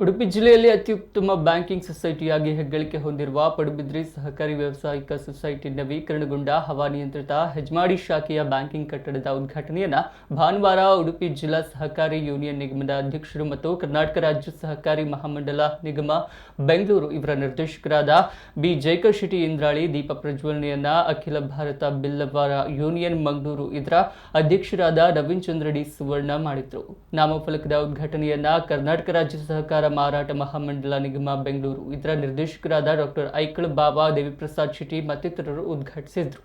ಉಡುಪಿ ಜಿಲ್ಲೆಯಲ್ಲಿ ಅತ್ಯುತ್ತಮ ಬ್ಯಾಂಕಿಂಗ್ ಸೊಸೈಟಿಯಾಗಿ ಹೆಗ್ಗಳಿಕೆ ಹೊಂದಿರುವ ಪಡುಬಿದ್ರಿ ಸಹಕಾರಿ ವ್ಯಾವಸಾಯಿಕ ಸೊಸೈಟಿ ನವೀಕರಣಗೊಂಡ ಹವಾನಿಯಂತ್ರಿತ ಹೆಜ್ಮಾಡಿ ಶಾಖೆಯ ಬ್ಯಾಂಕಿಂಗ್ ಕಟ್ಟಡದ ಉದ್ಘಾಟನೆಯನ್ನ ಭಾನುವಾರ ಉಡುಪಿ ಜಿಲ್ಲಾ ಸಹಕಾರಿ ಯೂನಿಯನ್ ನಿಗಮದ ಅಧ್ಯಕ್ಷರು ಮತ್ತು ಕರ್ನಾಟಕ ರಾಜ್ಯ ಸಹಕಾರಿ ಮಹಾಮಂಡಲ ನಿಗಮ ಬೆಂಗಳೂರು ಇವರ ನಿರ್ದೇಶಕರಾದ ಬಿ ಜೈಕರ್ ಶೆಟ್ಟಿ ಇಂದ್ರಾಳಿ, ದೀಪ ಪ್ರಜ್ವಲನೆಯನ್ನ ಅಖಿಲ ಭಾರತ ಬಿಲ್ಲವಾರ ಯೂನಿಯನ್ ಮಂಗಳೂರು ಇದರ ಅಧ್ಯಕ್ಷರಾದ ರವೀಂದ್ರ ಚಂದ್ರಡಿ ಸುವರ್ಣ ಮಾಡಿದ್ರು. ನಾಮಫಲಕದ ಉದ್ಘಾಟನೆಯನ್ನ ಕರ್ನಾಟಕ ರಾಜ್ಯ ಸಹಕಾರ ಮಾರಾಟ, ಮಹಾಮಂಡಲ ನಿಗಮ, ಬೆಂಗಳೂರು. ಇದರ ನಿರ್ದೇಶಕರಾದ ಡಾಕ್ಟರ್ ಐಕಳ ಬಾಬಾ, ದೇವಿಪ್ರಸಾದ್ ಶೆಟ್ಟಿ ಮತ್ತಿತರರು ಉದ್ಘಾಟಿಸಿದರು.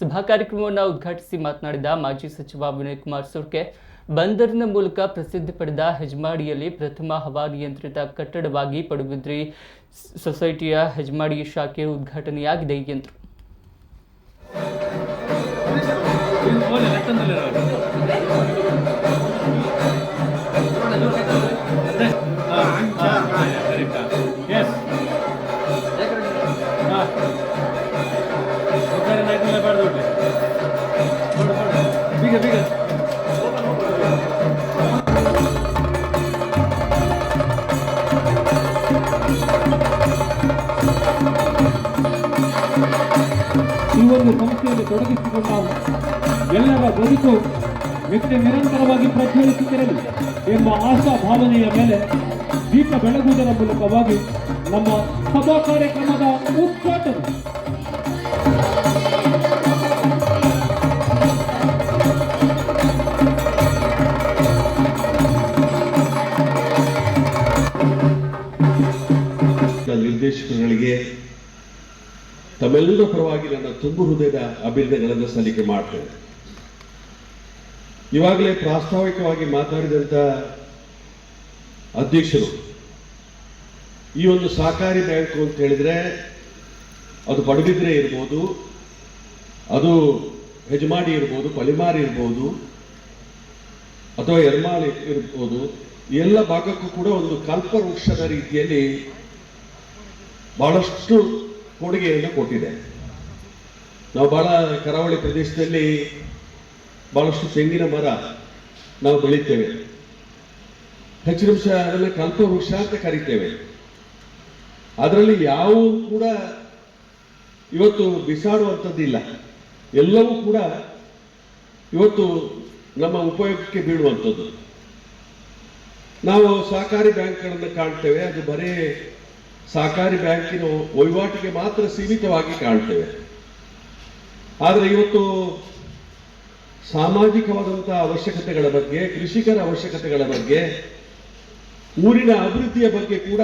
ಸಭಾ ಕಾರ್ಯಕ್ರಮವನ್ನು ಉದ್ಘಾಟಿಸಿ ಮಾತನಾಡಿದ ಮಾಜಿ ಸಚಿವ ವಿನಯ್ ಕುಮಾರ್ ಸುರ್ಕೆ, ಬಂದರಿನ ಮೂಲಕ ಪ್ರಸಿದ್ಧಿ ಪಡೆದ ಹೆಜ್ಮಾಡಿಯಲ್ಲಿ ಪ್ರಥಮ ಹವಾನಿಯಂತ್ರಿತ ಕಟ್ಟಡವಾಗಿ ಪಡುಬಿದ್ರಿ ಸೊಸೈಟಿಯ ಹೆಜ್ಮಾಡಿ ಶಾಖೆ ಉದ್ಘಾಟನೆಯಾಗಿದೆ ಎಂದರು. ಈ ಒಂದು ಸಂಸ್ಥೆಯಲ್ಲಿ ತೊಡಗಿಸಿಕೊಂಡ ಎಲ್ಲರ ಬದುಕು ವ್ಯಕ್ತಿ ನಿರಂತರವಾಗಿ ಪ್ರಜ್ವಲಿಸುತ್ತಿರಲಿ ಎಂಬ ಆಶಾ ಭಾವನೆಯ ಮೇಲೆ ದೀಪ ಬೆಳಗುವುದರ ಮೂಲಕವಾಗಿ ನಮ್ಮ ಸಭಾ ಕಾರ್ಯಕ್ರಮದ ಉದ್ಘಾಟನೆ. ನಿರ್ದೇಶಕರುಗಳಿಗೆ ತಮ್ಮೆಲ್ಲರ ಪರವಾಗಿ ನನ್ನ ತುಂಬು ಹೃದಯದ ಅಭಿನಂದನೆಗಳನ್ನು ಸಲ್ಲಿಕೆ ಮಾಡ್ತೇನೆ. ಇವಾಗಲೇ ಪ್ರಾಸ್ತಾವಿಕವಾಗಿ ಮಾತಾಡಿದಂಥ ಅಧ್ಯಕ್ಷರು, ಈ ಒಂದು ಸಹಕಾರಿ ಬ್ಯಾಂಕು ಅಂತ ಹೇಳಿದ್ರೆ ಅದು ಪಡುಬಿದ್ರೆ ಇರ್ಬೋದು, ಅದು ಹೆಜಮಾಡಿ ಇರ್ಬೋದು, ಪಲಿಮಾರಿ ಇರ್ಬೋದು, ಅಥವಾ ಎರ್ಮಾಳಿ ಇರ್ಬೋದು ಎಲ್ಲ ಭಾಗಕ್ಕೂ ಕೂಡ ಒಂದು ಕಲ್ಪವೃಕ್ಷದ ರೀತಿಯಲ್ಲಿ ಬಹಳಷ್ಟು ಕೊಡುಗೆಯನ್ನು ಕೊಟ್ಟಿದೆ. ನಾವು ಬಹಳ ಕರಾವಳಿ ಪ್ರದೇಶದಲ್ಲಿ ಬಹಳಷ್ಟು ತೆಂಗಿನ ಮರ ನಾವು ಬೆಳಿತೇವೆ. ಹೆಚ್ಚಿನ ವರ್ಷ ಅದನ್ನು ಕಲ್ಪವೃಕ್ಷ ಅಂತ ಕರಿತೇವೆ. ಅದರಲ್ಲಿ ಯಾವೂ ಕೂಡ ಇವತ್ತು ಬಿಸಾಡುವಂಥದ್ದಿಲ್ಲ ಎಲ್ಲವೂ ಕೂಡ ಇವತ್ತು ನಮ್ಮ ಉಪಯೋಗಕ್ಕೆ ಬೀಳುವಂಥದ್ದು. ನಾವು ಸಹಕಾರಿ ಬ್ಯಾಂಕ್ಗಳನ್ನು ಕಾಣ್ತೇವೆ, ಅದು ಬರೀ ಸಹಕಾರಿ ಬ್ಯಾಂಕಿನ ವಹಿವಾಟಿಗೆ ಮಾತ್ರ ಸೀಮಿತವಾಗಿ ಕಾಣ್ತೇವೆ. ಆದರೆ ಇವತ್ತು ಸಾಮಾಜಿಕವಾದಂತಹ ಅವಶ್ಯಕತೆಗಳ ಬಗ್ಗೆ, ಕೃಷಿಕರ ಅವಶ್ಯಕತೆಗಳ ಬಗ್ಗೆ, ಊರಿನ ಅಭಿವೃದ್ಧಿಯ ಬಗ್ಗೆ ಕೂಡ